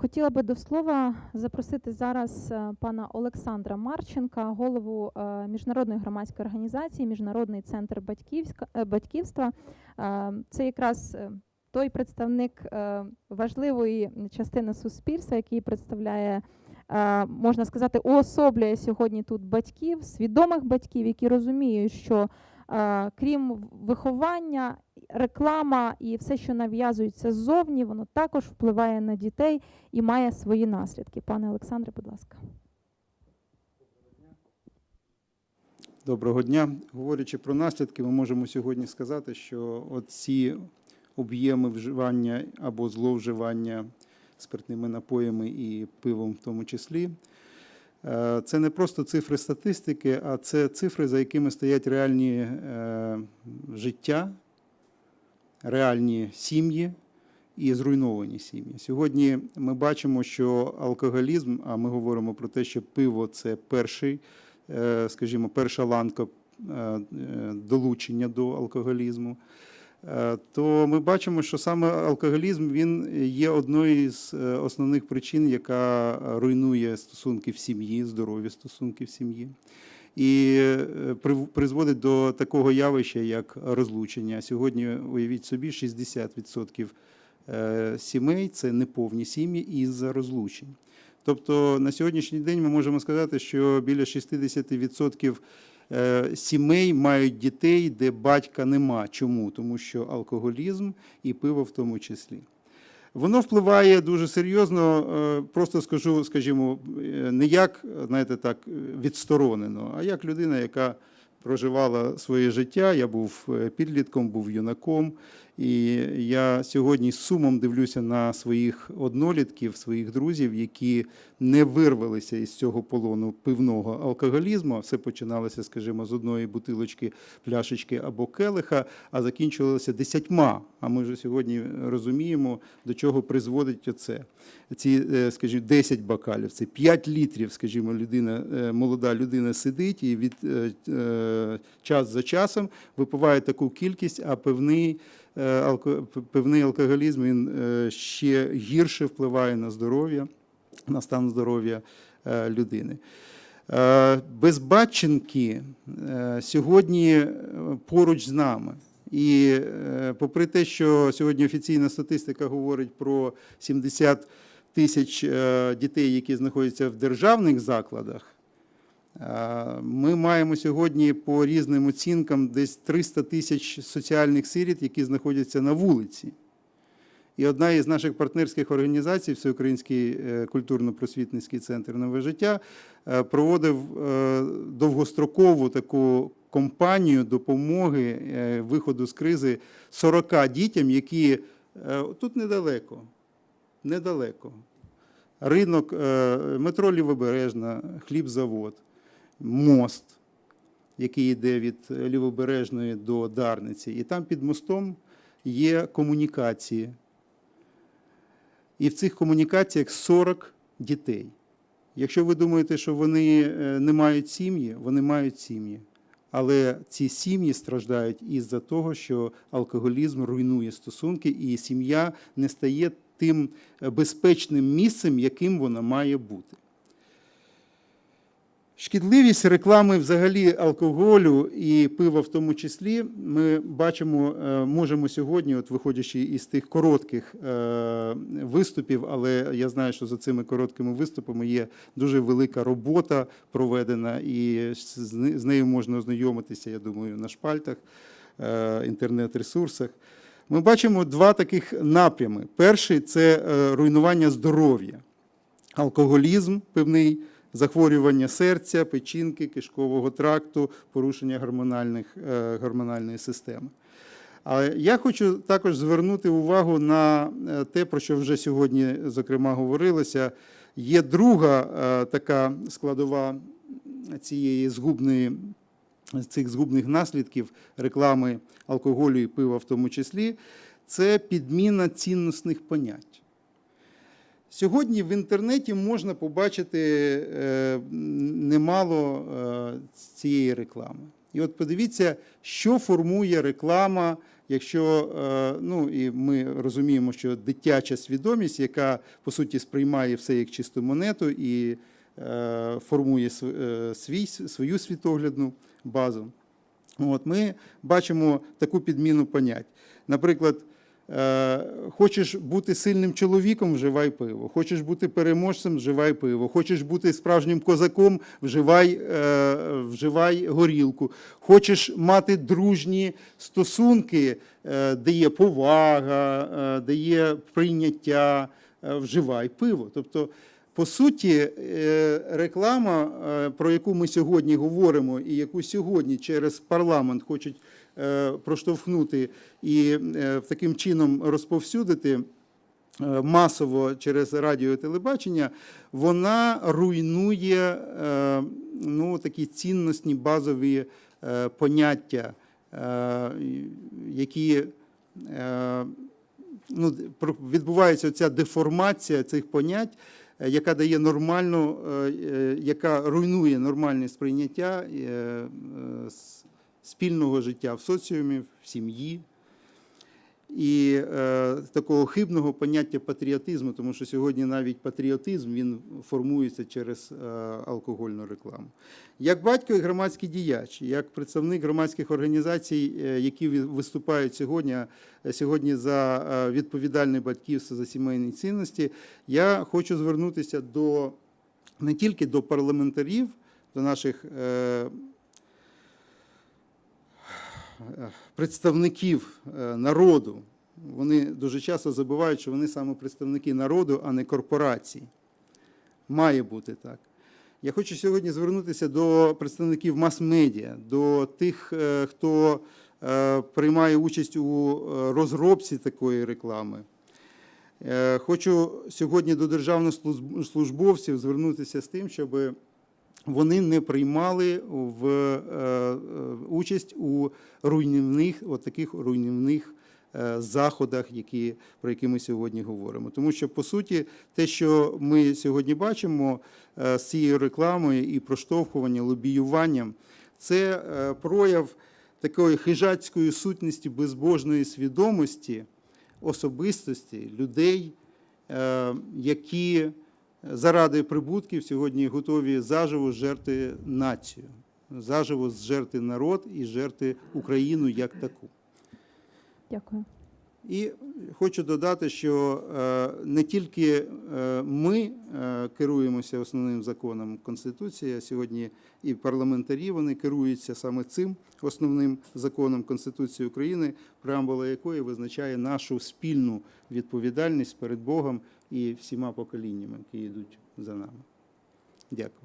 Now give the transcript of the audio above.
Хотіла би до слова запросити зараз е, пана Олександра Марченка, голову е, міжнародної громадської організації Міжнародний центр е, батьківства. Це якраз той представник важливої частини суспільства, який представляє, можна сказати, уособлює сьогодні тут батьків, свідомих батьків, які розуміють, що крім виховання, реклама і все, що нав'язується ззовні, воно також впливає на дітей і має свої наслідки. Пане Олександре, будь ласка. Доброго дня. Говорячи про наслідки, ми можемо сьогодні сказати, що ці об'єми вживання або зловживання спиртними напоями і пивом в тому числі, е, це не просто цифри статистики, а це цифри, за якими стоять реальні е, життя, реальні сім'ї і зруйновані сім'ї. Сьогодні ми бачимо, що алкоголізм, а ми говоримо про те, що пиво це перший е, скажімо, перша ланка е, долучення до алкоголізму, е, то ми бачимо, що саме алкоголізм він є одною з основних причин, яка руйнує стосунки в сім'ї, здорові стосунки в сім'ї. І е, призводить до такого явища, як розлучення. Сьогодні, уявіть собі, 60% е, сімей це неповні сім'ї із-за розлучень. Тобто на сьогоднішній день ми можемо сказати, що біля 60% е, сімей мають дітей, де батька нема. Чому? Тому що алкоголізм і пиво в тому числі. Воно впливає дуже серйозно, е, просто скажу, скажімо, е, не як знаєте, так, відсторонено, а як людина, яка проживала своє життя. Я був е, підлітком, був юнаком. І я сьогодні з сумом дивлюся на своїх однолітків, своїх друзів, які не вирвалися із цього полону пивного алкоголізму. Все починалося, скажімо, з одної бутилочки, пляшечки або келиха, а закінчувалося десятьма. А ми вже сьогодні розуміємо, до чого призводить оце. Ці, е, скажімо, 10 бокалів, це 5 літрів, скажімо, людина, е, молода людина сидить і від е, час за часом випиває таку кількість, а пивний пивний алкоголізм він е, ще гірше впливає на здоров'я, на стан здоров'я е, людини. Е, Безбатченки е, сьогодні е, поруч з нами. І е, попри те, що сьогодні офіційна статистика говорить про 70 тисяч е, дітей, які знаходяться в державних закладах, е, ми маємо сьогодні по різним оцінкам десь 300 тисяч соціальних сиріт, які знаходяться на вулиці. І одна із наших партнерських організацій, Всеукраїнський е, культурно-просвітницький центр Нове життя, е, проводив е, довгострокову таку кампанію допомоги виходу з кризи 40 дітям, які тут недалеко, недалеко. Ринок, метро Лівобережна, хлібзавод, мост, який йде від Лівобережної до Дарниці. І там під мостом є комунікації. І в цих комунікаціях 40 дітей. Якщо ви думаєте, що вони е, не мають сім'ї, вони мають сім'ї. Але ці сім'ї страждають із-за того, що алкоголізм руйнує стосунки, і сім'я не стає тим е, безпечним місцем, яким вона має бути. Шкідливість реклами взагалі алкоголю і пива в тому числі ми бачимо, е, можемо сьогодні, от виходячи із тих коротких е, виступів, але я знаю, що за цими короткими виступами є дуже велика робота проведена, і з нею можна ознайомитися, я думаю, на шпальтах, е, інтернет-ресурсах. Ми бачимо два таких напрями. Перший це руйнування здоров'я, алкоголізм певний захворювання серця, печінки, кишкового тракту, порушення гормональних, е, гормональної системи. Я хочу також звернути увагу на е, те, про що вже сьогодні, зокрема, говорилося. Є друга е, така складова цієї згубної, цих згубних наслідків реклами алкоголю і пива в тому числі, це підміна цінностних понять. Сьогодні в інтернеті можна побачити е, немало е, цієї реклами. І от подивіться, що формує реклама, Якщо е, ну і ми розуміємо, що дитяча свідомість, яка по суті сприймає все як чисту монету і формує свій свою світоглядну базу. От ми бачимо таку підміну понять. Наприклад, хочеш бути сильним чоловіком, вживай пиво. Хочеш бути переможцем, вживай пиво. Хочеш бути справжнім козаком, вживай, е, вживай горілку. Хочеш мати дружні стосунки, е, де є повага, е, де є прийняття, е, вживай пиво. Тобто, по суті, е, реклама, е, про яку ми сьогодні говоримо, і яку сьогодні через парламент хочуть е, проштовхнути і таким чином розповсюдити масово через радіо і телебачення, вона руйнує ну, такі цінностні базові поняття, які ну, відбувається ця деформація цих понять, яка дає нормальну, е, е, яка руйнує нормальне сприйняття е, е, спільного життя в соціумі, в сім'ї. І е, такого хибного поняття патріотизму, тому що сьогодні навіть патріотизм він формується через е, алкогольну рекламу. Як батько і громадський діяч, як представник громадських організацій, е, які виступають сьогодні, е, сьогодні за е, відповідальне батьківство за сімейні цінності, я хочу звернутися до не тільки до парламентарів, до наших е, представників е, народу. Вони дуже часто забувають, що вони саме представники народу, а не корпорацій. Має бути так. Я хочу сьогодні звернутися до представників мас-медіа, до тих, е, хто е, приймає участь у е, розробці такої реклами. Е, Хочу сьогодні до державних службовців звернутися з тим, щоб вони не приймали в е, е, участь у руйнівних, от таких руйнівних е, заходах, які, про які ми сьогодні говоримо. Тому що, по суті, те, що ми сьогодні бачимо з цією рекламою і проштовхуванням, лобіюванням, це прояв такої хижацької сутності безбожної свідомості особистості людей, які заради прибутків сьогодні готові заживо зжерти націю, заживо зжерти народ і зжерти Україну як таку. Дякую. І хочу додати, що е, не тільки е, ми е, керуємося основним законом Конституції, а сьогодні і парламентарі вони керуються саме цим основним законом Конституції України, преамбула якої визначає нашу спільну відповідальність перед Богом і всіма поколіннями, які йдуть за нами. Дякую.